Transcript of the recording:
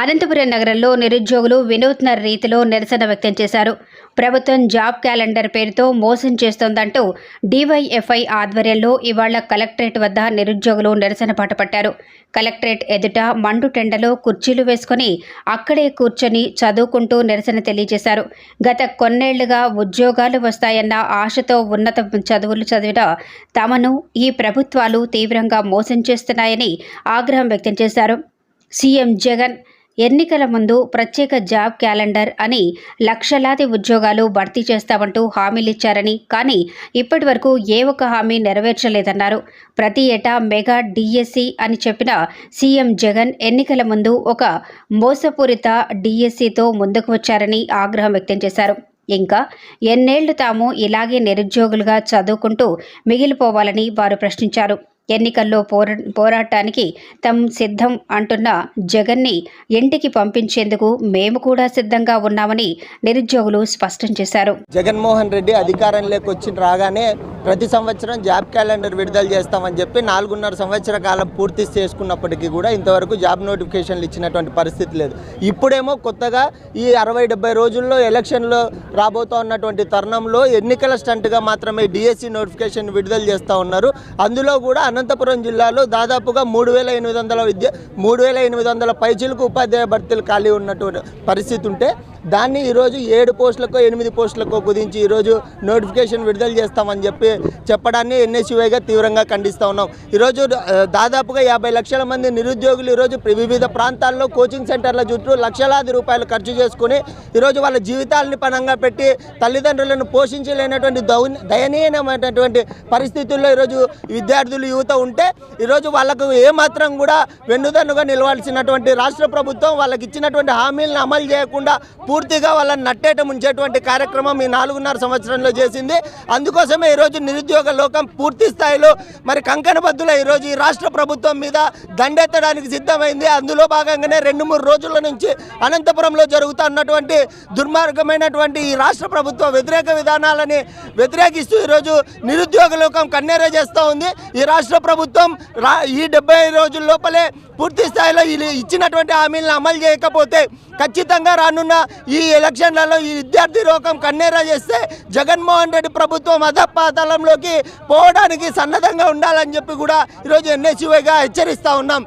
అనంతపురం నగరంలో నిరుద్యోగులు వినూత్న రీతిలో నిరసన వ్యక్తం చేశారు. ప్రభుత్వం జాబ్ క్యాలెండర్ పేరుతో మోసం చేస్తోందంటూ డీవైఎఫ్ఐ ఆధ్వర్యంలో ఇవాళ కలెక్టరేట్ వద్ద నిరుద్యోగులు నిరసన పట్టపట్టారు కలెక్టరేట్ ఎదుట మండు టెండలో కుర్చీలు వేసుకుని అక్కడే కూర్చొని చదువుకుంటూ నిరసన తెలియజేశారు. గత కొన్నేళ్ళుగా ఉద్యోగాలు వస్తాయన్న ఆశతో ఉన్నత చదువులు చదివిన తమను ఈ ప్రభుత్వాలు తీవ్రంగా మోసం చేస్తున్నాయని ఆగ్రహం వ్యక్తం చేశారు. సీఎం జగన్ ఎన్నికల ముందు ప్రత్యేక జాబ్ క్యాలెండర్ అని లక్షలాది ఉద్యోగాలు భర్తీ చేస్తామంటూ హామీలిచ్చారని కానీ ఇప్పటి వరకు ఏ ఒక్క హామీ నెరవేర్చలేదన్నారు. ప్రతి ఏటా మెగా డిఎస్సి అని చెప్పిన సీఎం జగన్ ఎన్నికల ముందు ఒక మోసపూరిత డిఎస్సితో ముందుకు వచ్చారని ఆగ్రహం వ్యక్తం చేశారు. ఇంకా ఎన్నేళ్ళు తాము ఇలాగే నిరుద్యోగులుగా చదువుకుంటూ మిగిలిపోవాలని వారు ప్రశ్నించారు. ఎన్నికల్లో పోరా పోరాటానికి తమ సిద్ధం అంటున్న జగన్ని ఇంటికి పంపించేందుకు మేము కూడా సిద్ధంగా ఉన్నామని నిరుద్యోగులు స్పష్టం చేశారు. జగన్మోహన్ రెడ్డి అధికారంలోకి వచ్చిన రాగానే ప్రతి సంవత్సరం జాబ్ క్యాలెండర్ విడుదల చేస్తామని చెప్పి నాలుగున్నర సంవత్సర కాలం పూర్తి చేసుకున్నప్పటికీ కూడా ఇంతవరకు జాబ్ నోటిఫికేషన్లు ఇచ్చినటువంటి పరిస్థితి లేదు. ఇప్పుడేమో కొత్తగా ఈ అరవై డెబ్బై రోజుల్లో ఎలక్షన్లో రాబోతా ఉన్నటువంటి తరుణంలో ఎన్నికల స్టంట్గా మాత్రమే డిఎస్సి నోటిఫికేషన్ విడుదల చేస్తూ ఉన్నారు. అందులో కూడా అనంతపురం జిల్లాలో దాదాపుగా మూడు వేల ఎనిమిది వందల విద్య మూడు వేల ఎనిమిది వందల పైచీలకు ఉపాధ్యాయ భర్తీలు ఖాళీ ఉన్నటువంటి పరిస్థితి ఉంటే దాన్ని ఈరోజు ఏడు పోస్టులకు ఎనిమిది పోస్టులకు కుదించి ఈరోజు నోటిఫికేషన్ విడుదల చేస్తామని చెప్పి చెప్పడాన్ని ఎన్ఎస్యుఐగా తీవ్రంగా ఖండిస్తూ ఉన్నాం. ఈరోజు దాదాపుగా యాభై లక్షల మంది నిరుద్యోగులు ఈరోజు వివిధ ప్రాంతాల్లో కోచింగ్ సెంటర్ల చుట్టూ లక్షలాది రూపాయలు ఖర్చు చేసుకుని ఈరోజు వాళ్ళ జీవితాలని పణంగా పెట్టి తల్లిదండ్రులను పోషించలేనటువంటి దౌ దయనీయమైనటువంటి పరిస్థితుల్లో ఈరోజు విద్యార్థులు యువత ఉంటే ఈరోజు వాళ్ళకు ఏమాత్రం కూడా వెన్నుదన్నుగా నిలవాల్సినటువంటి రాష్ట్ర ప్రభుత్వం వాళ్ళకి ఇచ్చినటువంటి హామీలను అమలు చేయకుండా పూర్తిగా వాళ్ళని నట్టేట ముంచేటువంటి కార్యక్రమం ఈ నాలుగున్నర సంవత్సరంలో చేసింది. అందుకోసమే ఈరోజు నిరుద్యోగ లోకం పూర్తి స్థాయిలో మరి కంకణబద్దుల ఈరోజు ఈ రాష్ట్ర ప్రభుత్వం మీద దండెత్తడానికి సిద్ధమైంది. అందులో భాగంగానే రెండు మూడు రోజుల నుంచి అనంతపురంలో జరుగుతున్నటువంటి దుర్మార్గమైనటువంటి ఈ రాష్ట్ర ప్రభుత్వ వ్యతిరేక విధానాలని వ్యతిరేకిస్తూ ఈరోజు నిరుద్యోగ లోకం కన్నెర చేస్తూ ఉంది. ఈ రాష్ట్ర రాష్ట్ర ప్రభుత్వం రా ఈ డెబ్బై రోజుల లోపలే పూర్తి స్థాయిలో ఇచ్చినటువంటి హామీలను అమలు చేయకపోతే ఖచ్చితంగా రానున్న ఈ ఎలక్షన్లలో ఈ విద్యార్థి రోగం కన్నేరా చేస్తే జగన్మోహన్ రెడ్డి ప్రభుత్వం అధపాతలంలోకి పోవడానికి సన్నద్ధంగా ఉండాలని చెప్పి కూడా ఈరోజు ఎన్ఎస్యుగా హెచ్చరిస్తూ ఉన్నాం.